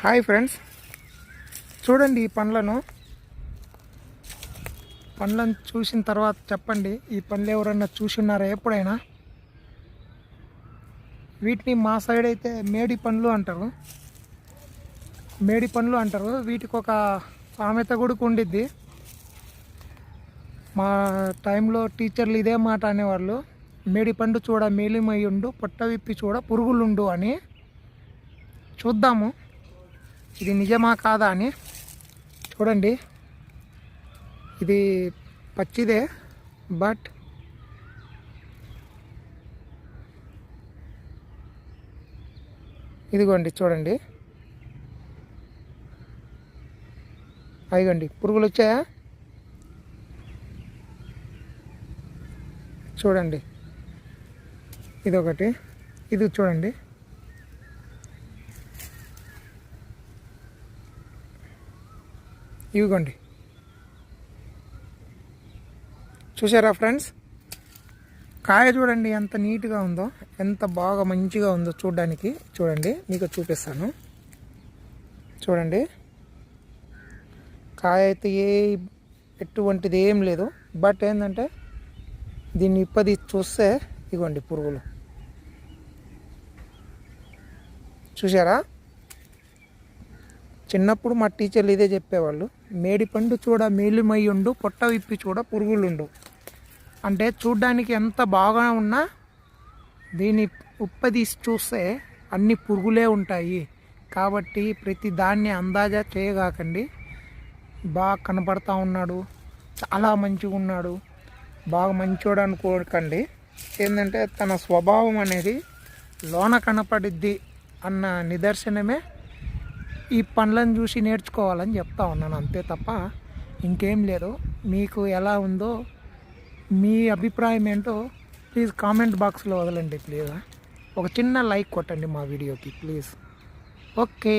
Hi friends. చూడండి ఈ పండ్లను. పండ్లను చూసిన తర్వాత చెప్పండి ఈ పండ్లు ఎవరన్నా చూసిన్నారా ఎప్పుడైనా? వీటిని మా సైడ్ అయితే మేడి పండ్లు అంటారు. మేడి పండ్లు అంటారు. వీటికి ఒక సామెత కూడా ఉండిద్ది. మా టైంలో టీచర్లు ఇదే మాట అనేవాళ్ళు మేడి పండు చూడ మేలిమయ్యుండు పొట్ట విప్పి చూడ పురుగులుండు అని. చూద్దాము. ఇది నిజమా కాదా అని చూడండి. ఇది పచ్చిదే బట్ ఇదిగోండి చూడండి. అదిగోండి పురుగులు వచ్చాయా? చూడండి. ఇదొకటి ఇది చూడండి. ఇవిగోండి. చూసారా ఫ్రెండ్స్? కాయ చూడండి ఎంత నీట్గా ఉందో ఎంత బాగా మంచిగా ఉందో చూడడానికి. చూడండి మీకు చూపిస్తాను. చూడండి. కాయ అయితే ఏ ఎటువంటిది ఏం లేదు. బట్ ఏంటంటే దీన్ని ఇప్పది చూస్తే ఇగోండి పురుగులు. చూసారా? చిన్నప్పుడు మా టీచర్లు ఇదే చెప్పేవాళ్ళు. మేడి పండు చూడ ఉండు పొట్ట విప్పి చూడ పురుగులుండు. అంటే చూడ్డానికి ఎంత బాగా ఉన్నా దీని ఉప్పదీసి చూస్తే అన్ని పురుగులే ఉంటాయి. కాబట్టి ప్రతి దాన్ని అందాజా చేయగాకండి. బాగా కనపడతా ఉన్నాడు. చాలా మంచిగా ఉన్నాడు. బాగా మంచోడు అనుకోకండి. ఏంటంటే తన స్వభావం అనేది లోన కనపడిద్ది అన్న నిదర్శనమే ఈ పనులను చూసి నేర్చుకోవాలని చెప్తా ఉన్నాను అంతే తప్ప ఇంకేం లేదు. మీకు ఎలా ఉందో మీ అభిప్రాయం ఏంటో ప్లీజ్ కామెంట్ బాక్స్లో వదలండి ప్లీజ్ ఒక చిన్న లైక్ కొట్టండి మా వీడియోకి ప్లీజ్ ఓకే.